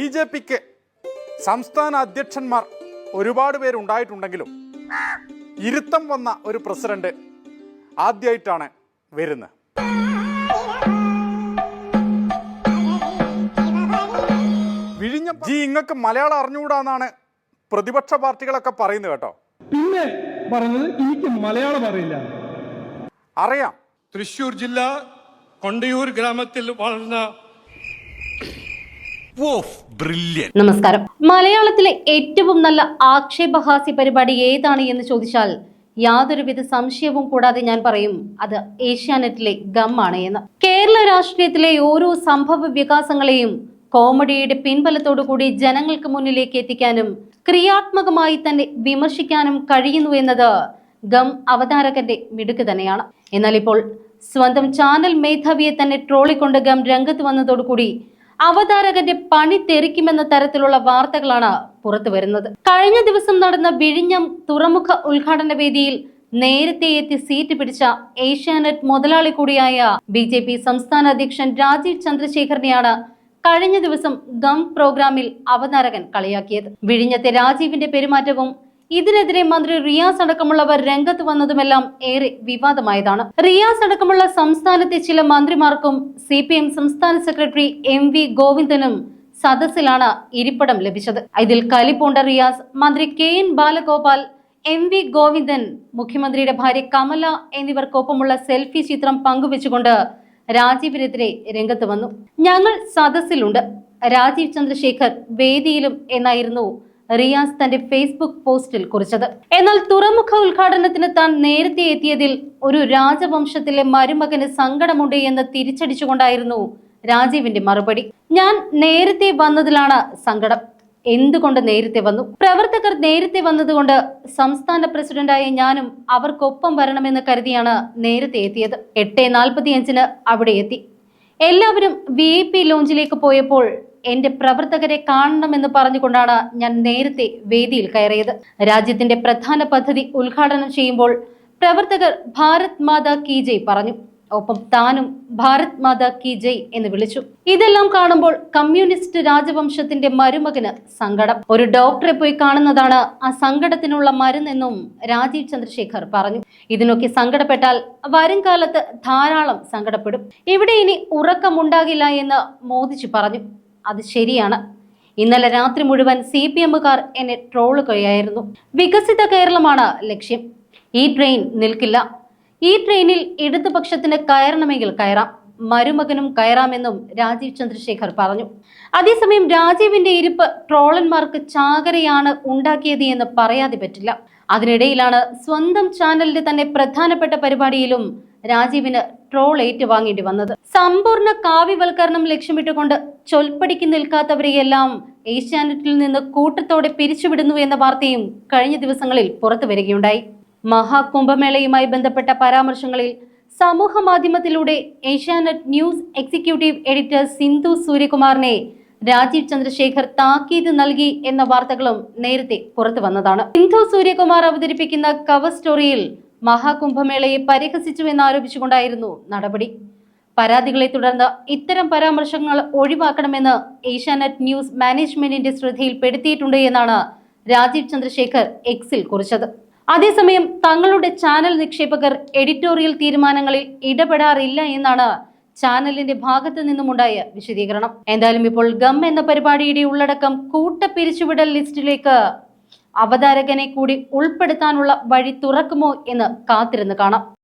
B J പിക്ക് സംസ്ഥാന അധ്യക്ഷന്മാർ ഒരുപാട് പേരുണ്ടായിട്ടുണ്ടെങ്കിലും ഇരുത്തം വന്ന ഒരു പ്രസിഡന്റ് ആദ്യമായിട്ടാണ് വരുന്നത്. വിഴിഞ്ഞ ജി ഇങ്ങക്ക് മലയാളം അറിഞ്ഞുകൂടാന്നാണ് പ്രതിപക്ഷ പാർട്ടികളൊക്കെ പറയുന്നത് കേട്ടോ. പിന്നെ പറഞ്ഞത് എനിക്ക് മലയാളം അറിയില്ല. അറിയാം. തൃശൂർ ജില്ല കൊണ്ടയൂർ ഗ്രാമത്തിൽ വളർന്ന നമസ്കാരം. മലയാളത്തിലെ ഏറ്റവും നല്ല ആക്ഷേപഹാസ്യ പരിപാടി ഏതാണ് എന്ന് ചോദിച്ചാൽ യാതൊരുവിധ സംശയവും കൂടാതെ ഞാൻ പറയും അത് ഏഷ്യാനെറ്റിലെ ഗം ആണ് എന്ന്. കേരള രാഷ്ട്രീയത്തിലെ ഓരോ സംഭവ വികാസങ്ങളെയും കോമഡിയുടെ പിൻബലത്തോടു കൂടി ജനങ്ങൾക്ക് മുന്നിലേക്ക് എത്തിക്കാനും ക്രിയാത്മകമായി തന്നെ വിമർശിക്കാനും കഴിയുന്നു എന്നത് ഗം അവതാരകന്റെ മിടുക്ക് തന്നെയാണ്. എന്നാൽ ഇപ്പോൾ സ്വന്തം ചാനൽ മേധാവിയെ തന്നെ ട്രോളിക്കൊണ്ട് ഗം രംഗത്ത് വന്നതോടുകൂടി അവതാരകന്റെ പണി തെറിക്കുമെന്ന തരത്തിലുള്ള വാർത്തകളാണ് പുറത്തു വരുന്നത്. കഴിഞ്ഞ ദിവസം നടന്ന വിഴിഞ്ഞം തുറമുഖ ഉദ്ഘാടന വേദിയിൽ നേരത്തെ എത്തി സീറ്റ് പിടിച്ച ഏഷ്യാനെറ്റ് മുതലാളി കൂടിയായ ബി ജെ പി സംസ്ഥാന അധ്യക്ഷൻ രാജീവ് ചന്ദ്രശേഖരനെയാണ് കഴിഞ്ഞ ദിവസം ഗം പ്രോഗ്രാമിൽ അവതാരകൻ കളിയാക്കിയത്. വിഴിഞ്ഞത്തെ രാജീവിന്റെ പെരുമാറ്റവും ഇതിനെതിരെ മന്ത്രി റിയാസ് അടക്കമുള്ളവർ രംഗത്ത് വന്നതുമെല്ലാം ഏറെ വിവാദമായതാണ്. റിയാസ് അടക്കമുള്ള സംസ്ഥാനത്തെ ചില മന്ത്രിമാർക്കും സി പി എം സംസ്ഥാന സെക്രട്ടറി എം വി ഗോവിന്ദനും സദസ്സിലാണ് ഇരിപ്പിടം ലഭിച്ചത്. ഇതിൽ കലിപ്പൂണ്ട റിയാസ് മന്ത്രി K N Balagopal M V Govindan മുഖ്യമന്ത്രിയുടെ ഭാര്യ കമല എന്നിവർക്കൊപ്പമുള്ള സെൽഫി ചിത്രം പങ്കുവെച്ചുകൊണ്ട് രാജീവിനെതിരെ രംഗത്ത് വന്നു. ഞങ്ങൾ സദസ്സിലുണ്ട്. രാജീവ് ചന്ദ്രശേഖർ വേദിയിലും എന്നായിരുന്നു റിയാസ് തന്റെ ഫേസ്ബുക്ക് പോസ്റ്റിൽ കുറിച്ചത്. എന്നാൽ തുറമുഖ ഉദ്ഘാടനത്തിന് താൻ നേരത്തെ എത്തിയതിൽ ഒരു രാജവംശത്തിലെ മരുമകന് സങ്കടമുണ്ട് എന്ന് തിരിച്ചടിച്ചുകൊണ്ടായിരുന്നു രാജീവിന്റെ മറുപടി. ഞാൻ നേരത്തെ വന്നതിലാണ് സങ്കടം. എന്തുകൊണ്ട് നേരത്തെ വന്നു? പ്രവർത്തകർ നേരത്തെ വന്നതുകൊണ്ട് സംസ്ഥാന പ്രസിഡന്റായ ഞാനും അവർക്കൊപ്പം വരണമെന്ന് കരുതിയാണ് നേരത്തെ എത്തിയത്. എട്ട് നാൽപ്പത്തിയഞ്ചിന് അവിടെ എത്തി. എല്ലാവരും വി ഐ പി ലോഞ്ചിലേക്ക് പോയപ്പോൾ എന്റെ പ്രവർത്തകരെ കാണണമെന്ന് പറഞ്ഞുകൊണ്ടാണ് ഞാൻ നേരത്തെ വേദിയിൽ കയറിയത്. രാജ്യത്തിന്റെ പ്രധാന പദ്ധതി ഉദ്ഘാടനം ചെയ്യുമ്പോൾ പ്രവർത്തകർ ഭാരത് മാതാ കി ജയ് പറഞ്ഞു. ഒപ്പം താനും ഭാരത് മാതാ കി ജയ് എന്ന് വിളിച്ചു. ഇതെല്ലാം കാണുമ്പോൾ കമ്മ്യൂണിസ്റ്റ് രാജവംശത്തിന്റെ മരുമകന് സങ്കടം. ഒരു ഡോക്ടറെ പോയി കാണുന്നതാണ് ആ സങ്കടത്തിനുള്ള മരുന്നെന്നും രാജീവ് ചന്ദ്രശേഖർ പറഞ്ഞു. ഇതിനൊക്കെ സങ്കടപ്പെട്ടാൽ വരും കാലത്ത് ധാരാളം സങ്കടപ്പെടും. ഇവിടെ ഇനി ഉറക്കമുണ്ടാകില്ല എന്ന് മോദിജി പറഞ്ഞു. അത് ശരിയാണ്. ഇന്നലെ രാത്രി മുഴുവൻ സി പി എമ്മുകാർ എന്നെ ട്രോളുകയായിരുന്നു വികസിത കേരളമാണ് ലക്ഷ്യം. ഈ ട്രെയിൻ നിൽക്കില്ല. ഈ ട്രെയിനിൽ ഇടതുപക്ഷത്തിന് കയറണമെങ്കിൽ കയറാം. മരുമകനും കയറാമെന്നും രാജീവ് ചന്ദ്രശേഖർ പറഞ്ഞു. അതേസമയം രാജീവിന്റെ ഇരിപ്പ് ട്രോളന്മാർക്ക് ചാകരയാണ് ഉണ്ടാക്കിയത് എന്ന് പറയാതെ പറ്റില്ല. അതിനിടയിലാണ് സ്വന്തം ചാനലിന്റെ തന്നെ പ്രധാനപ്പെട്ട പരിപാടിയിലും രാജീവിന് ട്രോൾ ഏറ്റുവാങ്ങേണ്ടി വന്നത്. സമ്പൂർണ കാവ്യവൽക്കരണം ലക്ഷ്യമിട്ടുകൊണ്ട് ചൊൽപ്പടിക്ക് നിൽക്കാത്തവരെയെല്ലാം ഏഷ്യാനെറ്റിൽ നിന്ന് കൂട്ടത്തോടെ പിരിച്ചുവിടുന്നു എന്ന വാർത്തയും കഴിഞ്ഞ ദിവസങ്ങളിൽ പുറത്തു വരികയുണ്ടായി. മഹാകുംഭമേളയുമായി ബന്ധപ്പെട്ട പരാമർശങ്ങളിൽ സമൂഹ മാധ്യമത്തിലൂടെ Asianet news executive editor Sindhu സൂര്യകുമാറിനെ Rajeev Chandrasekhar താക്കീത് നൽകി എന്ന വാർത്തകളും നേരത്തെ പുറത്തു വന്നതാണ്. സിന്ധു സൂര്യകുമാർ അവതരിപ്പിക്കുന്ന കവർ സ്റ്റോറിയിൽ മഹാകുംഭമേളയെ പരിഹസിച്ചു എന്നാരോപിച്ചുകൊണ്ടായിരുന്നു നടപടി. പരാതികളെ തുടർന്ന് ഇത്തരം പരാമർശങ്ങൾ ഒഴിവാക്കണമെന്ന് ഏഷ്യാനെറ്റ് ന്യൂസ് മാനേജ്മെന്റിന്റെ ശ്രദ്ധയിൽപ്പെടുത്തിയിട്ടുണ്ട് എന്നാണ് രാജീവ് ചന്ദ്രശേഖർ എക്സിൽ കുറിച്ചത്. അതേസമയം തങ്ങളുടെ ചാനൽ നിക്ഷേപകർ എഡിറ്റോറിയൽ തീരുമാനങ്ങളിൽ ഇടപെടാറില്ല എന്നാണ് ചാനലിന്റെ ഭാഗത്തു നിന്നുമുണ്ടായ വിശദീകരണം. എന്തായാലും ഇപ്പോൾ ഗം എന്ന പരിപാടിയുടെ ഉള്ളടക്കം കൂട്ടപ്പിരിച്ചുവിടൽ ലിസ്റ്റിലേക്ക് അവതാരകനെ കൂടി ഉൾപ്പെടുത്താനുള്ള വഴി തുറക്കുമോ എന്ന് കാത്തിരുന്ന് കാണാം.